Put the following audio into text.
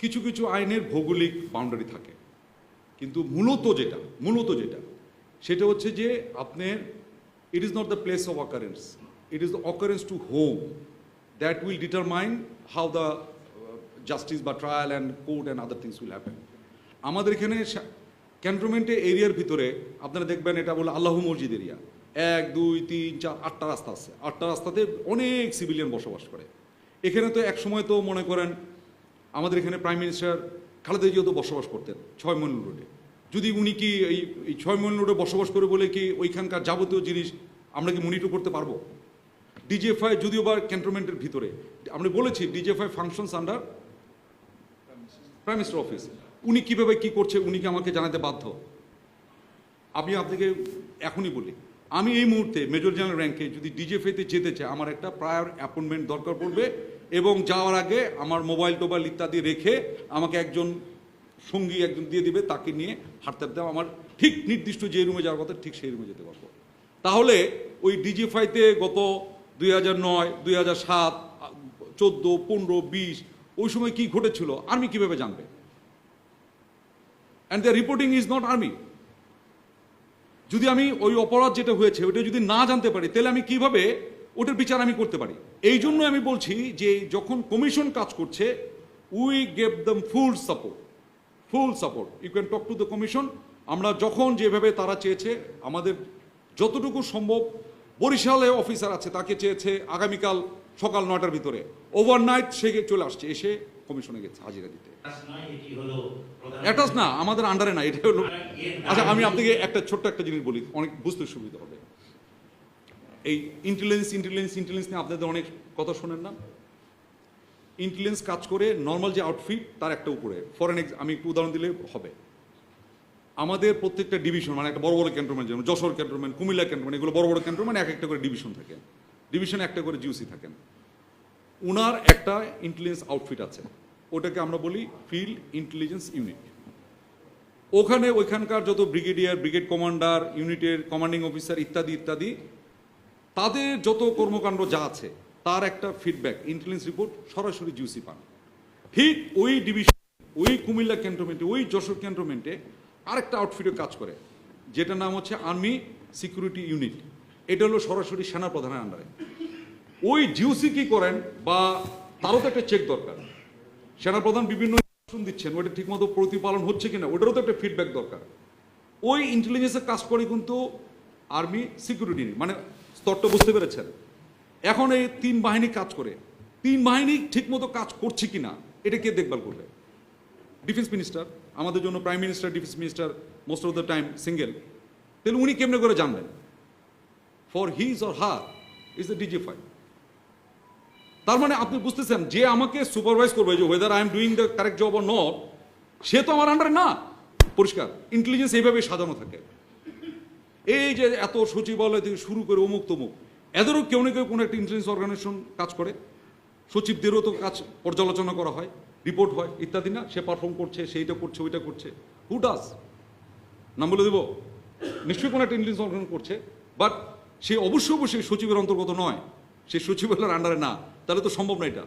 কিছু কিছু আইনের ভৌগোলিক বাউন্ডারি থাকে। কিন্তু মূলত যেটা মূলত যেটা, সেটা হচ্ছে যে আপনার it is not the place of occurrence it is the occurrence to home that will determine how the justice বা trial and court and other things will happen আমাদের এখানে ক্যান্টনমেন্টে এরিয়ার ভিতরে আপনারা দেখবেন এটা বলে আল্লাহ মসজিদ এরিয়া এক, দুই, তিন, চার, আটটা রাস্তা আছে। আটটা রাস্তাতে অনেক সিভিলিয়ান বসবাস করে। এখানে তো এক সময় তো মনে করেন আমাদের এখানে প্রাইম মিনিস্টার খালেদা তো বসবাস করতেন, ছয় মইল রোডে। যদি উনি কি এই এই ছয় মইল রোডে বসবাস করে বলে কি ওইখানকার যাবতীয় জিনিস আমরা কি মনিটর করতে পারব? ডিজিএফআই যদিও বা ক্যান্টনমেন্টের ভিতরে, আমরা বলেছি DGFI functions under prime minister office উনি কীভাবে কি করছে, উনি কি আমাকে জানাতে বাধ্য? আমি আপনাকে এখনই বলি, আমি এই মুহূর্তে মেজর জেনারেল র্যাঙ্কে যদি ডিজেফেতে যেতে চাই, আমার একটা প্রায়র অ্যাপয়েন্টমেন্ট দরকার পড়বে। এবং যাওয়ার আগে আমার মোবাইল টোবাইল ইত্যাদি রেখে আমাকে একজন সঙ্গী একজন দিয়ে দিবে, তাকে নিয়ে হাঁটতে হাঁটতে আমার ঠিক নির্দিষ্ট যে রুমে যাওয়ার কথা ঠিক সেই রুমে যেতে পারব। তাহলে ওই ডিজিফাইতে গত দুই হাজার নয়, দুই হাজার সাত, চোদ্দ, পনেরো, বিশ, ওই সময় কি ঘটেছিল আর্মি কীভাবে জানবে? And the reporting is not army যদি আমি ওই অপরাধ যেটা হয়েছে ওটা যদি না জানতে পারি, তাহলে আমি কীভাবে ওটার বিচার আমি করতে পারি। এই জন্য আমি বলছি যে যখন কমিশন কাজ করছে we gave them full support full support you can talk to the commission আমরা যখন যেভাবে তারা চেয়েছে আমাদের যতটুকু সম্ভব বরিশালে অফিসার আছে তাকে চেয়েছে আগামীকাল সকাল নয়টার ভিতরে। ওভারনাইট সে চলে আসছে এসে কমিশনে গেছে হাজিরা দিতে। অ্যাটাচ না আমাদের আন্ডারে না এটা হলো আচ্ছা আমি আপনাকে একটা ছোট্ট একটা জিনিস বলি অনেক বুঝতে সুবিধা হবে। এই ইন্টেলিজেন্স ইন্টেলিজেন্স ইন্টেলিজেন্স নিয়ে আপনাদের অনেক কথা শোনেন না। ইন্টেলিজেন্স কাজ করে নর্মাল যে আউটফিট তার একটা উপরে। ফরেন আমি একটু উদাহরণ দিলে হবে। আমাদের প্রত্যেকটা ডিভিশন মানে একটা বড় বড় ক্যান্টনমেন্ট যেমন যশোর ক্যান্টনমেন্ট কুমিল্লা ক্যান্টনমেন্ট এগুলো বড় বড় ক্যান্টনমেন্ট এক একটা করে ডিভিশন থাকে। ডিভিশনে একটা করে জিউসি থাকেন। উনার একটা ইন্টেলিজেন্স আউটফিট আছে। ওটাকে আমরা বলি ফিল্ড ইন্টেলিজেন্স ইউনিট ওখানে ওইখানকার যত ব্রিগেডিয়ার ব্রিগেড কমান্ডার ইউনিটের কমান্ডিং অফিসার ইত্যাদি ইত্যাদি তাদের যত কর্মকাণ্ড যা আছে, তার একটা ফিডব্যাক ইন্টেলিজেন্স রিপোর্ট সরাসরি জিউসি পান। ঠিক ওই ডিভিশন ওই কুমিল্লা ক্যান্টনমেন্টে ওই যশোর ক্যান্টনমেন্টে আরেকটা আউটফিটে কাজ করে, যেটার নাম হচ্ছে আর্মি সিকিউরিটি ইউনিট এটা হলো সরাসরি সেনা প্রধানের আন্ডারে ওই জিউসি কি করেন বা তারও তো একটা চেক দরকার। সেনাপ্রধান বিভিন্ন ইনস্ট্রাকশন দিচ্ছেন ওটা ঠিকমতো প্রতিপালন হচ্ছে কিনা, ওটারও তো একটা ফিডব্যাক দরকার। ওই ইন্টেলিজেন্সের কাজ করে কিন্তু আর্মি সিকিউরিটি মানে স্তরটা বুঝতে পেরেছেন? এখন এই তিন বাহিনী কাজ করে। তিন বাহিনী ঠিকমতো কাজ করছে কিনা, এটা কে দেখভাল করবে? ডিফেন্স মিনিস্টার, আমাদের জন্য prime minister, defence minister most of the time single তাহলে উনি কেমনে করে জানবেন? For his or her is the DGFI তার মানে আপনি বুঝতেছেন, যে আমাকে সুপারভাইজ করবে যে whether I am doing the correct job or not সে তো আমার আন্ডারে না। পরিষ্কার ইন্টেলিজেন্স এইভাবে সাজানো থাকে। এই যে এত সচিবালয় থেকে শুরু করে অমুক তমুক, এদেরও কেউ না কেউ কোনো একটা ইন্টেলিজেন্স অর্গানাইজেশন কাজ করে। সচিবদেরও তো কাজ পর্যালোচনা করা হয় রিপোর্ট হয়, ইত্যাদি না, সে পারফর্ম করছে, সেইটা করছে, ওইটা করছে। হু ডাস নাম বলে দেবো? নিশ্চয়ই কোনো একটা ইন্টেলিজেন্স অর্গানাইজেশন করছে বাট সে অবশ্যই অবশ্যই সচিবের অন্তর্গত নয়। সে সচিবালয়ের আন্ডারে না। তাহলে তো সম্ভব না এটা।